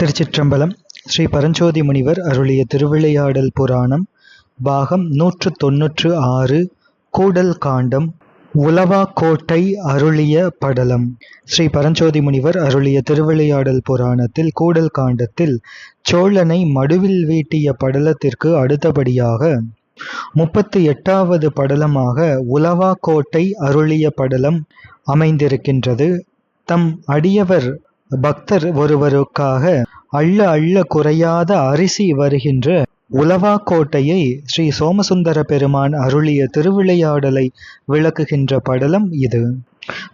திருச்சிற்றம்பலம் ஸ்ரீ பரஞ்சோதி முனிவர் அருளிய திருவிளையாடல் புராணம் பாகம் நூற்று தொன்னூற்று ஆறு கூடல் காண்டம் உலவாக்கோட்டை அருளிய படலம். ஸ்ரீ பரஞ்சோதி முனிவர் அருளிய திருவிளையாடல் புராணத்தில் கூடல் காண்டத்தில் சோழனை மடுவில் வீட்டிய படலத்திற்கு அடுத்தபடியாக முப்பத்தி எட்டாவது படலமாக உலவாக்கோட்டை அருளிய படலம் அமைந்திருக்கின்றது. தம் அடியவர் பக்தர் ஒருவருக்காக அள்ள அள்ள குறையாத அரிசி வருகின்ற உலவாக்கோட்டையை ஸ்ரீ சோமசுந்தர பெருமான் அருளிய திருவிளையாடலை விளக்குகின்ற படலம் இது.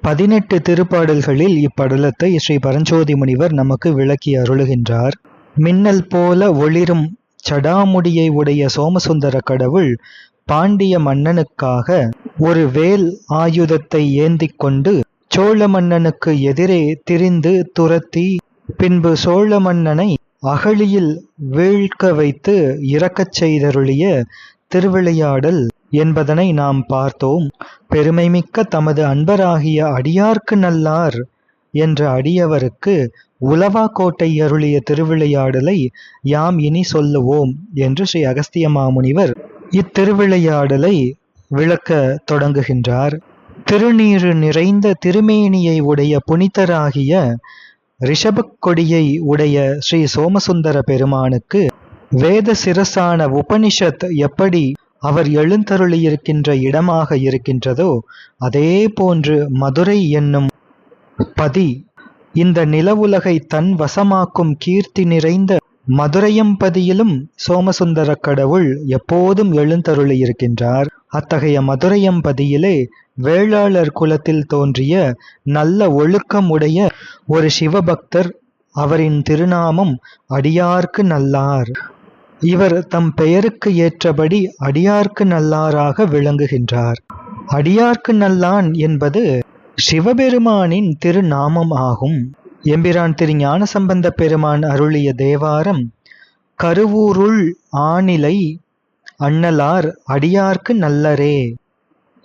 பதினெட்டு திருப்பாடல்களில் இப்படலத்தை ஸ்ரீ பரஞ்சோதி முனிவர் நமக்கு விளக்கி அருளுகின்றார். மின்னல் போல ஒளிரும் சடாமுடியை உடைய சோமசுந்தர கடவுள் பாண்டிய மன்னனுக்காக ஒரு வேல் ஆயுதத்தை ஏந்தி கொண்டு சோழ மன்னனுக்கு எதிரே திரிந்து துரத்தி பின்பு சோழ மன்னனை அகழியில் வீழ்க்க வைத்து இறக்கச் செய்தருளிய திருவிளையாடல் என்பதனை நாம் பார்த்தோம். பெருமைமிக்க தமது அன்பராகிய அடியார்க்கு நல்லார் என்ற அடியவருக்கு உலவா கோட்டை அருளிய திருவிளையாடலை யாம் இனி சொல்லுவோம் என்று ஸ்ரீ அகஸ்திய மாமுனிவர் இத்திருவிளையாடலை விளக்க தொடங்குகின்றார். திருநீறு நிறைந்த திருமேனியை உடைய புனிதராகிய ரிஷபக் கொடியை உடைய ஸ்ரீ சோமசுந்தர பெருமானுக்கு வேத சிரசான உபனிஷத் எப்படி அவர் எழுந்தருளியிருக்கின்ற இடமாக இருக்கின்றதோ அதே போன்று மதுரை என்னும் பதி இந்த நிலவுலகை தன் வசமாக்கும் கீர்த்தி நிறைந்த மதுரையம்பதியிலும் சோமசுந்தர கடவுள் எப்போதும் எழுந்தருளியிருக்கின்றார் அத்தகைய மதுரையம்பதியிலே வேளாளர் குலத்தில் தோன்றிய நல்ல ஒழுக்கம் உடைய ஒரு சிவபக்தர் அவரின் திருநாமம் அடியார்க்கு நல்லார். இவர் தம் பெயருக்கு ஏற்றபடி அடியார்க்கு நல்லாராக விளங்குகின்றார். அடியார்க்கு நல்லான் என்பது சிவபெருமானின் திருநாமம் ஆகும். எம்பிரான் திரு ஞானசம்பந்த பெருமான் அருளிய தேவாரம் கருவூருள் ஆணிலை அண்ணலார் அடியார்க்கு நல்லரே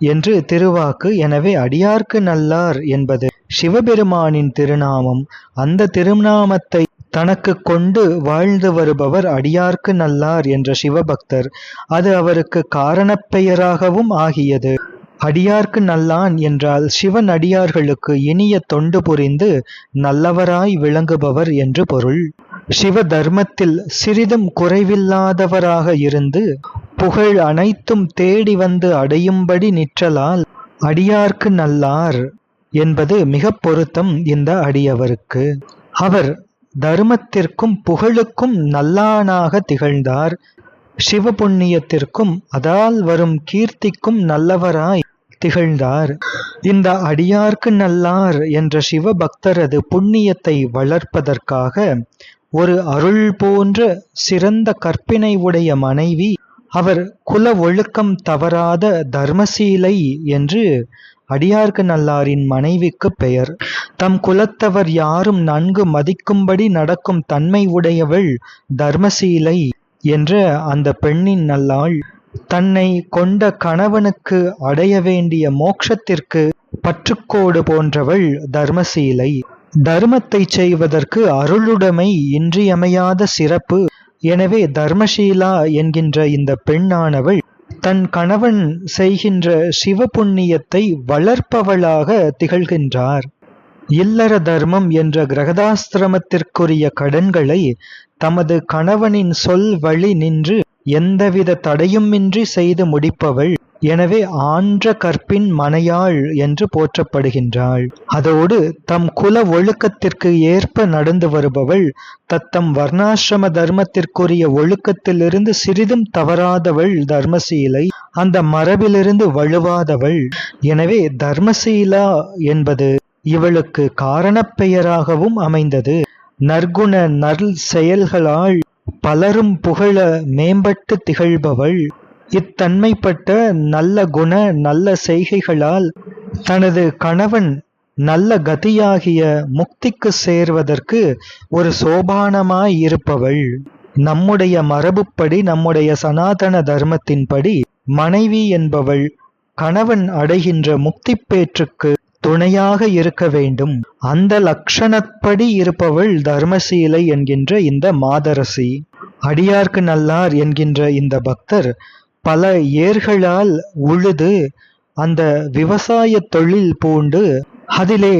என்று திருவாக்கு எனவே அடியார்க்கு நல்லார் என்பது சிவபெருமானின் திருநாமம். அந்த திருநாமத்தை தனக்கு கொண்டு வாழ்ந்து வருபவர் அடியார்க்கு நல்லார் என்ற சிவபக்தர். அது அவருக்கு காரணப் பெயராகவும் ஆகியது. அடியார்க்கு நல்லான் என்றால் சிவன் அடியார்களுக்கு இனிய தொண்டு புரிந்து நல்லவராய் விளங்குபவர் என்று பொருள். சிவ தர்மத்தில் சிறிதும் குறைவில்லாதவராக இருந்து புகழ் அனைத்தும் தேடி வந்து அடையும்படி நிற்றலால் அடியார்க்கு நல்லார் என்பது மிக பொருத்தம் இந்த அடியவருக்கு. அவர் தர்மத்திற்கும் புகழுக்கும் நல்லானாக திகழ்ந்தார். சிவபுண்ணியத்திற்கும் அதால் வரும் கீர்த்திக்கும் நல்லவராய் திகழ்ந்தார். இந்த அடியார்க்கு நல்லார் என்ற சிவபக்தரது புண்ணியத்தை வளர்ப்பதற்காக ஒரு அருள் போன்ற சிறந்த கற்பினை உடைய மனைவி அவர் குல ஒழுக்கம் தவறாத தர்மசீலை என்று அடியார்க்கு நல்லாரின் மனைவிக்கு பெயர். தம் குலத்தவர் யாரும் நன்கு மதிக்கும்படி நடக்கும் தன்மை உடையவள் தர்மசீலை என்ற அந்த பெண்ணின் நல்லாள். தன்னை கொண்ட கணவனுக்கு அடைய வேண்டிய மோட்சத்திற்கு பற்றுக்கோடு போன்றவள் தர்மசீலை. தர்மத்தை செய்வதற்கு அருளுடைமை இன்றியமையாத சிறப்பு. எனவே தர்மசீலா என்கின்ற இந்த பெண்ணானவள் தன் கணவன் செய்கின்ற சிவ புண்ணியத்தை வளர்ப்பவளாக திகழ்கின்றார். இல்லற தர்மம் என்ற கிரகதாஸ்திரமத்திற்குரிய கடன்களை தமது கணவனின் சொல் வழி நின்று எந்தவித தடையுமின்றி செய்து முடிப்பவள். எனவே ஆன்ற கற்பின் மனையாள் என்று போற்றப்படுகின்றாள். அதோடு தம் குல ஒழுக்கத்திற்கு ஏற்ப நடந்து வருபவள் தத்தம் வர்ணாசிரம தர்மத்திற்குரிய ஒழுக்கத்திலிருந்து சிறிதும் தவறாதவள் தர்மசீலை அந்த மரபிலிருந்து வலுவாதவள் எனவே தர்மசீலா என்பது இவளுக்கு காரணப் பெயராகவும் அமைந்தது. நற்குண நல் செயல்களால் பலரும் புகழ மேம்பட்டு திகழ்பவள். இத்தன்மைப்பட்ட நல்ல குண நல்ல செய்கைகளால் தனது கணவன் நல்ல கதியாகிய முக்திக்கு சேர்வதற்கு ஒரு சோபானமாய் இருப்பவள். நம்முடைய மரபுப்படி நம்முடைய சனாதன தர்மத்தின்படி மனைவி என்பவள் கணவன் அடைகின்ற முக்தி பேற்றுக்கு துணையாக இருக்க வேண்டும். அந்த லக்ஷணப்படி இருப்பவள் தர்மசீலை என்கின்ற இந்த மாதரசி. அடியார்க்கு நல்லார் என்கின்ற இந்த பக்தர் பல ஏர்களால் உழுது அந்த விவசாய தொழில் பூண்டு அதிலே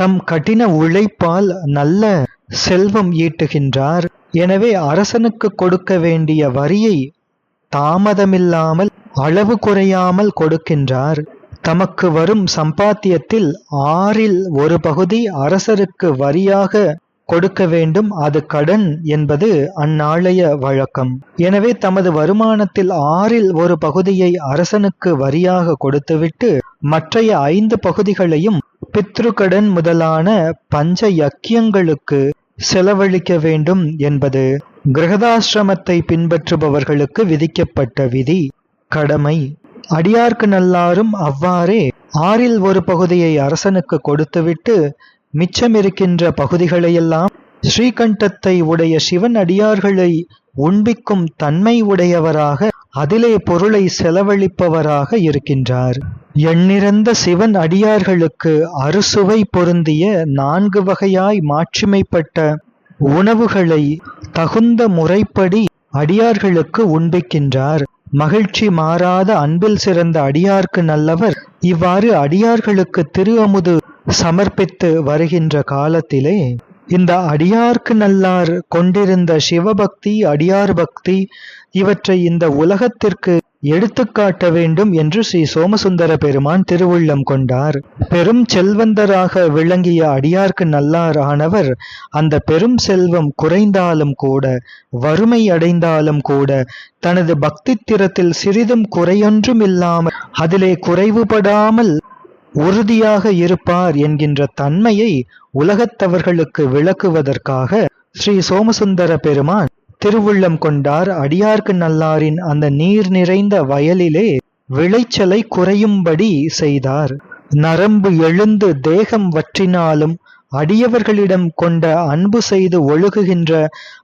தம் கடின உழைப்பால் நல்ல செல்வம் ஈட்டுகின்றார். எனவே அரசனுக்கு கொடுக்க வேண்டிய வரியை தாமதமில்லாமல் அளவு குறையாமல் கொடுக்கின்றார். தமக்கு வரும் சம்பாத்தியத்தில் ஆறில் ஒரு பகுதி அரசருக்கு வரியாக கொடுக்க வேண்டும் அது கடன் என்பது அந்நாளைய வழக்கம். எனவே தமது வருமானத்தில் ஆறில் ஒரு பகுதியை அரசனுக்கு வரியாக கொடுத்துவிட்டு மற்றைய ஐந்து பகுதிகளையும் பித்ருக்கடன் முதலான பஞ்ச யக்கியங்களுக்கு செலவழிக்க வேண்டும் என்பது கிரகதாசிரமத்தை பின்பற்றுபவர்களுக்கு விதிக்கப்பட்ட விதி. கடமை. அடியார்க்கு நல்லாரும் அவ்வாறே ஆறில் ஒரு பகுதியை அரசனுக்கு கொடுத்துவிட்டு மிச்சமிருக்கின்ற பகுதிகளையெல்லாம் ஸ்ரீகண்டத்தை உடைய சிவன் அடியார்களை உண்பிக்கும் தன்மை உடையவராக அதிலே பொருளை செலவழிப்பவராக இருக்கின்றார். எண்ணிறந்த சிவன் அடியார்களுக்கு அறுசுவை பொருந்திய நான்கு வகையாய் மாட்சிமைப்பட்ட உணவுகளை தகுந்த முறைப்படி அடியார்களுக்கு உண்பிக்கின்றார் மகிழ்ச்சி மாறாத அன்பில் சிறந்த அடியார்க்கு நல்லவர். இவ்வாறு அடியார்களுக்கு திரு அமுது சமர்ப்பித்து வருகின்ற காலத்திலே இந்த அடியார்க்கு நல்லார் கொண்டிருந்த சிவபக்தி அடியார் பக்தி இவற்றை இந்த உலகத்திற்கு எடுத்துக்காட்ட வேண்டும் என்று ஸ்ரீ சோமசுந்தர பெருமான் திருவுள்ளம் கொண்டார். பெரும் செல்வந்தராக விளங்கிய அடியார்க்கு நல்லார் ஆனவர் அந்த பெரும் செல்வம் குறைந்தாலும் கூட வறுமை அடைந்தாலும் கூட தனது பக்தி திறத்தில் சிறிதும் குறையொன்றும் இல்லாமல் அதிலே குறைவுபடாமல் உறுதியாக இருப்பார் என்கின்ற தன்மையை உலகத்தவர்களுக்கு விளக்குவதற்காக ஸ்ரீ சோமசுந்தர பெருமான் திருவுள்ளம் கொண்டார். அடியார்க்கு நல்லாரின் அந்த நீர் நிறைந்த வயலிலே விளைச்சலை குறையும்படி செய்தார். நரம்பு எழுந்து தேகம் வற்றினாலும் அடியவர்களிடம் கொண்ட அன்பு செய்து ஒழுகுகின்ற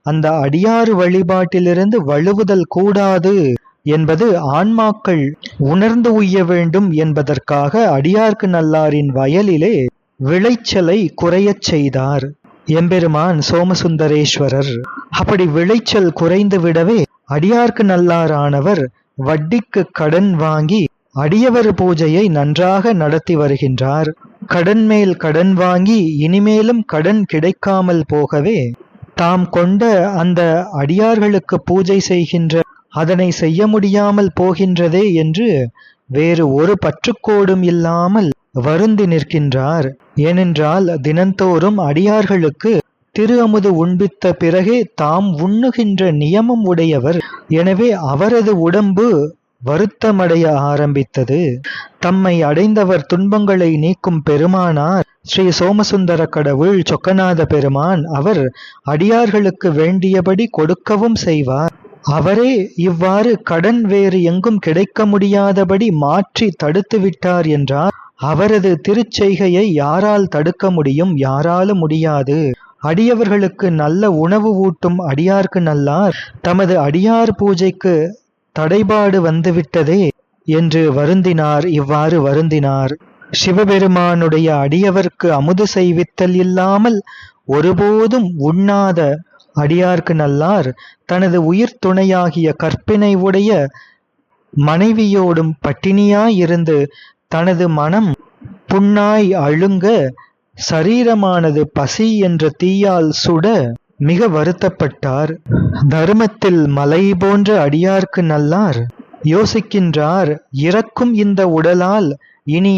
அந்த அடியாறு வழிபாட்டிலிருந்து வழுவுதல் கூடாது என்பது ஆன்மாக்கள் உணர்ந்து உய்ய வேண்டும் என்பதற்காக அடியார்க்கு நல்லாரின் வயலிலே விளைச்சலை குறையச் செய்தார். எம்பெருமான் சோமசுந்தரேஸ்வரர். அப்படி விளைச்சல் குறைந்து விடவே அடியார்க்கு நல்லாரானவர் வட்டிக்கு கடன் வாங்கி அடியவர் பூஜையை நன்றாக நடத்தி வருகின்றார். கடன் மேல் கடன் வாங்கி இனிமேலும் கடன் கிடைக்காமல் போகவே தாம் கொண்ட அந்த அடியார்களுக்கு பூஜை செய்கின்ற அதனை செய்ய முடியாமல் போகின்றதே என்று வேறு ஒரு பற்றுக்கோடும் இல்லாமல் வருந்தி நிற்கின்றார். ஏனென்றால் தினந்தோறும் அடியார்களுக்கு திரு அமுது உண்பித்த பிறகே தாம் உண்ணுகின்ற நியமம் உடையவர். எனவே அவரது உடம்பு வருத்தமடைய ஆரம்பித்தது. தம்மை அடைந்தவர் துன்பங்களை நீக்கும் பெருமானார் ஸ்ரீ சோமசுந்தர கடவுள் சொக்கநாத பெருமான் அவர் அடியார்களுக்கு வேண்டியபடி கொடுக்கவும் செய்வார். அவரே இவ்வாறு கடன் வேறு எங்கும் கிடைக்க முடியாதபடி மாற்றி தடுத்து விட்டார் என்றார். அவரது திருச்செய்கையை யாரால் தடுக்க முடியும்? யாராலும் முடியாது. அடியவர்களுக்கு நல்ல உணவு ஊட்டும் அடியார்க்கு நல்லார். தமது அடியார் பூஜைக்கு தடைபாடு வந்துவிட்டதே என்று வருந்தினார். இவ்வாறு வருந்தினார். சிவபெருமானுடைய அடியவர்க்கு அமுது செய்வித்தல் இல்லாமல் ஒருபோதும் உண்ணாத அடியார்க்கு நல்லார். தனது உயிர் துணையாகிய கற்பினை உடைய மனைவியோடும் பட்டினியாயிருந்து தனது மனம் புண்ணாய் அழுங்க சரீரமானது பசி என்ற தீயால் சுட மிக வருத்தப்பட்டார். தர்மத்தில் மலை போன்ற அடியார்க்கு நல்லார் யோசிக்கின்றார். இறக்கும் இந்த உடலால் இனி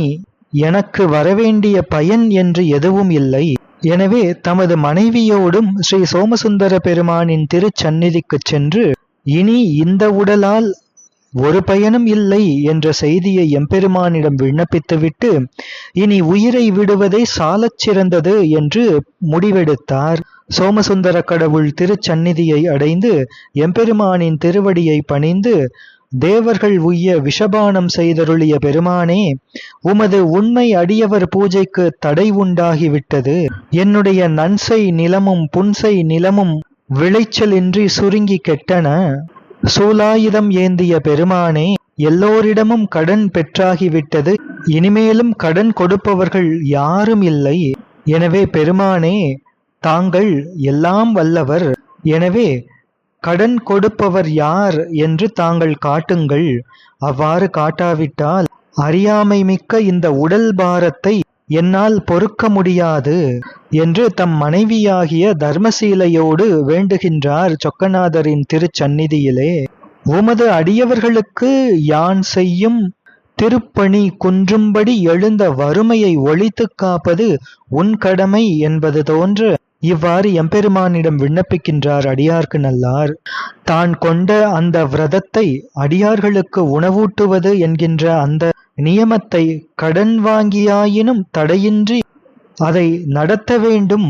எனக்கு வரவேண்டிய பயன் என்று எதுவும் இல்லை. எனவே தமது மனைவியோடும் ஸ்ரீ சோமசுந்தர பெருமானின் திருச்சந்நிதிக்குச் சென்று இனி இந்த உடலால் ஒரு பயனும் இல்லை என்ற செய்தியை எம்பெருமானிடம் விண்ணப்பித்துவிட்டு இனி உயிரை விடுவதே சாலச் சிறந்தது என்று முடிவெடுத்தார். சோமசுந்தர கடவுள் திருச்சந்நிதியை அடைந்து எம்பெருமானின் திருவடியை பணிந்து தேவர்கள் உய்ய விஷபானம் செய்தருளிய பெருமானே உமது உண்மை அடியவர் பூஜைக்கு தடை உண்டாகிவிட்டது. என்னுடைய நன்சை நிலமும் புன்சை நிலமும் விளைச்சலின்றி சுருங்கி கெட்டன. சூலாயுதம் ஏந்திய பெருமானே எல்லோரிடமும் கடன் பெற்றாகிவிட்டது. இனிமேலும் கடன் கொடுப்பவர்கள் யாரும் இல்லை. எனவே பெருமானே தாங்கள் எல்லாம் வல்லவர். எனவே கடன் கொடுப்பவர் யார் என்று தாங்கள் காட்டுங்கள். அவ்வாறு காட்டாவிட்டால் அறியாமை மிக்க இந்த உடல் பாரத்தை என்னால் பொறுக்க முடியாது என்று தம் மனைவியாகிய தர்மசீலையோடு வேண்டுகின்றார் சொக்கநாதரின் திருச்சந்நிதியிலே. உமது அடியவர்களுக்கு யான் செய்யும் திருப்பணி குன்றும்படி எழுந்த வறுமையை ஒழித்துக் காப்பது உன் கடமை என்பது தோன்ற இவ்வாறு எம்பெருமானிடம் விண்ணப்பிக்கின்றார் அடியார்க்கு நல்லார். தான் கொண்ட அந்த விரதத்தை அடியார்களுக்கு உணவூட்டுவது என்கின்ற அந்த நியமத்தை கடன் வாங்கியாயினும் தடையின்றி அதை நடத்த வேண்டும்.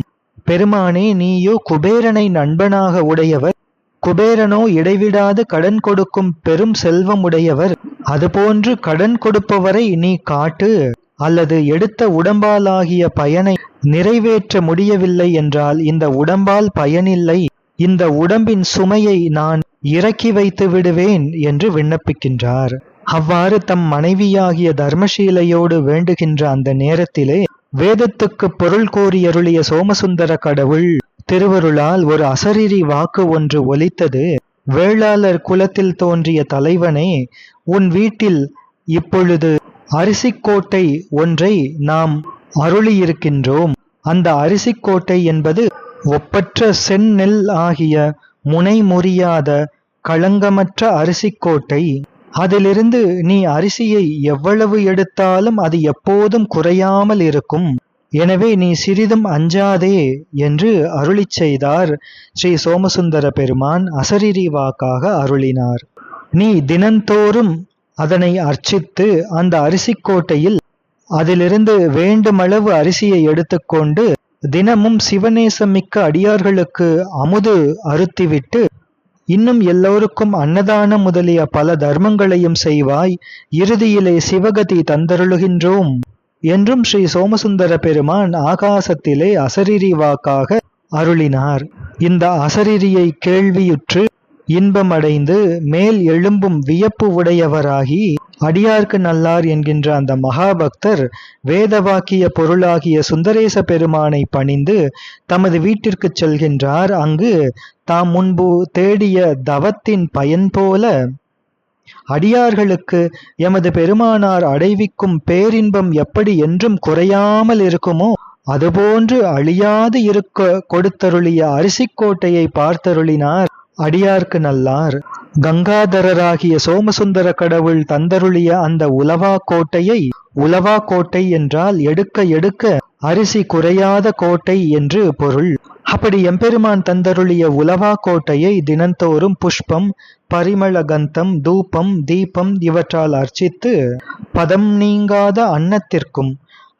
பெருமானே நீயோ குபேரனை நண்பனாக உடையவர். குபேரனோ இடைவிடாது கடன் கொடுக்கும் பெரும் செல்வம் உடையவர். அதுபோன்று கடன் கொடுப்பவரை நீ காட்டு. அல்லது எடுத்த உடம்பாலாகிய பயனை நிறைவேற்ற முடியவில்லை என்றால் இந்த உடம்பால் பயனில்லை. இந்த உடம்பின் சுமையை நான் இறக்கி வைத்து விடுவேன் என்று விண்ணப்பிக்கின்றார். அவ்வாறு தம் மனைவியாகிய தர்மசீலையோடு வேண்டுகின்ற அந்த நேரத்திலே வேதத்துக்கு பொருள் கோரியருளிய சோமசுந்தர கடவுள் திருவருளால் ஒரு அசரீரி வாக்கு ஒன்று ஒலித்தது. வேளாளர் குலத்தில் தோன்றிய தலைவனே உன் வீட்டில் இப்பொழுது அரிசிக்கோட்டை ஒன்றை நாம் அருளியிருக்கின்றோம். அந்த அரிசிக்கோட்டை என்பது ஒப்பற்ற செந்நெல் ஆகிய முனை முறியாத களங்கமற்ற அரிசிக்கோட்டை. அதிலிருந்து நீ அரிசியை எவ்வளவு எடுத்தாலும் அது எப்போதும் குறையாமல் இருக்கும். எனவே நீ சிறிதும் அஞ்சாதே என்று அருளிச் செய்தார் ஸ்ரீ சோமசுந்தர பெருமான் அசரீரி வாக்காக அருளினார். நீ தினந்தோறும் அதனை அர்ச்சித்து அந்த அரிசிக்கோட்டையில் அதிலிருந்து வேண்டுமளவு அரிசியை எடுத்துக்கொண்டு தினமும் சிவநேசமிக்க அடியார்களுக்கு அமுது அருத்திவிட்டு இன்னும் எல்லோருக்கும் அன்னதானம் முதலிய பல தர்மங்களையும் செய்வாய் இறுதியிலே சிவகதி தந்தருளுகின்றோம் என்றும் ஸ்ரீ சோமசுந்தர பெருமான் ஆகாசத்திலே அசரீரி வாக்காக அருளினார். இந்த அசரீரியை கேள்வியுற்று இன்பமடைந்து மேல் எழும்பும் வியப்பு உடையவராகி அடியார்க்கு நல்லார் என்கின்ற அந்த மகாபக்தர் வேதவாக்கிய பொருளாகிய சுந்தரேச பெருமானை பணிந்து தமது வீட்டிற்குச் செல்கின்றார். அங்கு தாம் முன்பு தேடிய தவத்தின் பயன் போல அடியார்களுக்கு எமது பெருமானார் அடைவிக்கும் பேரின்பம் எப்படி என்றும் குறையாமல் இருக்குமோ அதுபோன்று அழியாது இருக்க கொடுத்தருளிய அரிசிக்கோட்டையை பார்த்தருளினார். அடியார்க்கு நல்லார். கங்காதரராகிய சோமசுந்தர கடவுள் தந்தருளிய அந்த உலவா கோட்டையை உலவா கோட்டை என்றால் எடுக்க எடுக்க அரிசி குறையாத கோட்டை என்று பொருள். அப்படி எம்பெருமான் தந்தருளிய உலவா கோட்டையை தினந்தோறும் புஷ்பம் பரிமள கந்தம் தூபம் தீபம் இவற்றால் அர்ச்சித்து பதம் நீங்காத அன்னத்திற்கும்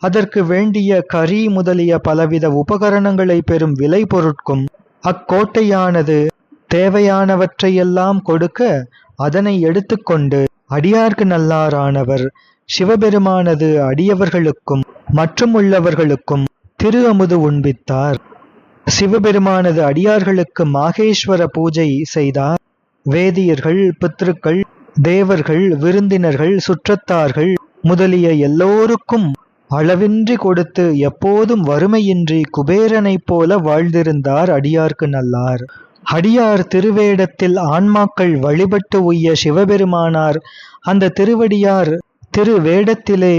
அதற்கு வேண்டிய கரி முதலிய பலவித உபகரணங்களை பெறும் விலை பொருட்கும். அக்கோட்டையானது தேவையானவற்றையெல்லாம் கொடுக்க அதனை எடுத்துக்கொண்டு அடியார்க்கு நல்லாரானவர் சிவபெருமானது அடியவர்களுக்கும் மற்றும் உள்ளவர்களுக்கும் திரு அமுது உண்பித்தார். சிவபெருமானது அடியார்களுக்கு மாகேஸ்வர பூஜை செய்தார். வேதியர்கள் பித்ருக்கள் தேவர்கள் விருந்தினர்கள் சுற்றத்தார்கள் முதலிய எல்லோருக்கும் அளவின்றி கொடுத்து எப்போதும் வறுமையின்றி குபேரனைப் போல வாழ்ந்திருந்தார் அடியார்க்கு நல்லார். அடியார் திருவேடத்தில் ஆன்மாக்கள் வழிபட்டு உய்ய சிவபெருமானார். அந்த திருவடியார் திருவேடத்திலே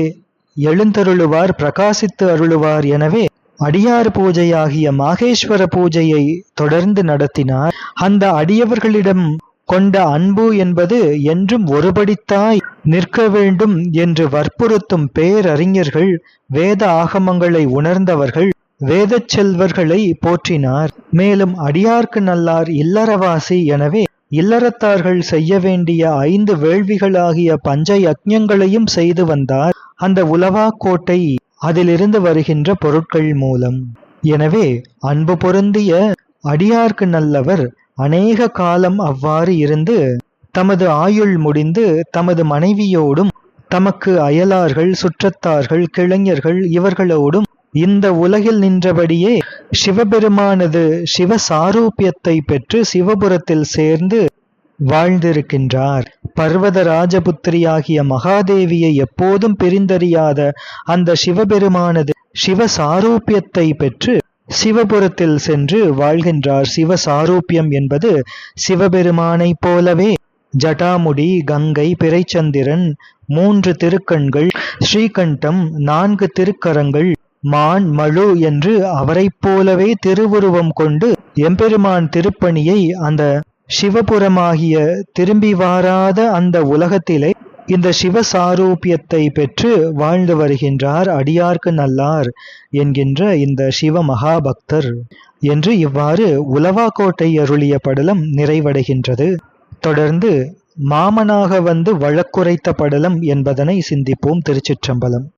எழுந்தருளுவார் பிரகாசித்து அருளுவார் எனவே அடியார் பூஜையாகிய மாகேஸ்வர பூஜையை தொடர்ந்து நடத்தினார். அந்த அடியவர்களிடம் கொண்ட அன்பு என்பது என்றும் ஒருபடித்தாய் நிற்க வேண்டும் என்று வற்புறுத்தும் பேரறிஞர்கள் வேத ஆகமங்களை உணர்ந்தவர்கள் வேதச் செல்வர்களை போற்றினார். மேலும் அடியார்க்கு நல்லார் இல்லறவாசி எனவே இல்லறத்தார்கள் செய்ய வேண்டிய ஐந்து வேள்விகளாகிய பஞ்ச யக்ஞங்களையும் செய்து வந்தார். அந்த உலவா கோட்டை அதிலிருந்து வருகின்ற பொருட்கள் மூலம். எனவே அன்பு பொருந்திய அடியார்க்கு நல்லவர் அநேக காலம் அவ்வாறு இருந்து தமது ஆயுள் முடிந்து தமது மனைவியோடும் தமக்கு அயலார்கள் சுற்றத்தார்கள் கிளைஞர்கள் இவர்களோடும் இந்த உலகில் நின்றபடியே சிவபெருமானது சிவசாரூபியத்தை பெற்று சிவபுரத்தில் சேர்ந்து வாழ்ந்திருக்கின்றார். பர்வத ராஜபுத்திரியாகிய மகாதேவியை எப்போதும் பிரிந்தறியாத அந்த சிவபெருமானது சிவசாரூபியத்தை பெற்று சிவபுரத்தில் சென்று வாழ்கின்றார். சிவசாரூபியம் என்பது சிவபெருமானைப் போலவே ஜடாமுடி கங்கை பிறைச்சந்திரன் மூன்று திருக்கண்கள் ஸ்ரீகண்டம் நான்கு திருக்கரங்கள் மான் மழு என்று அவரைப் போலவே திருவுருவம் கொண்டு எம்பெருமான் திருப்பணியை அந்த சிவபுரமாகிய திரும்பி வாராத அந்த உலகத்திலே இந்த சிவசாரூபியத்தை பெற்று வாழ்ந்து வருகின்றார் அடியார்க்கு நல்லார் என்கின்ற இந்த சிவ மகாபக்தர் என்று இவ்வாறு உலவாக்கோட்டை அருளிய படலம் நிறைவடைகின்றது. தொடர்ந்து மாமனாக வந்து வழக்குரைத்த படலம் என்பதனை சிந்திப்போம் திருச்சிற்றம்பலம்.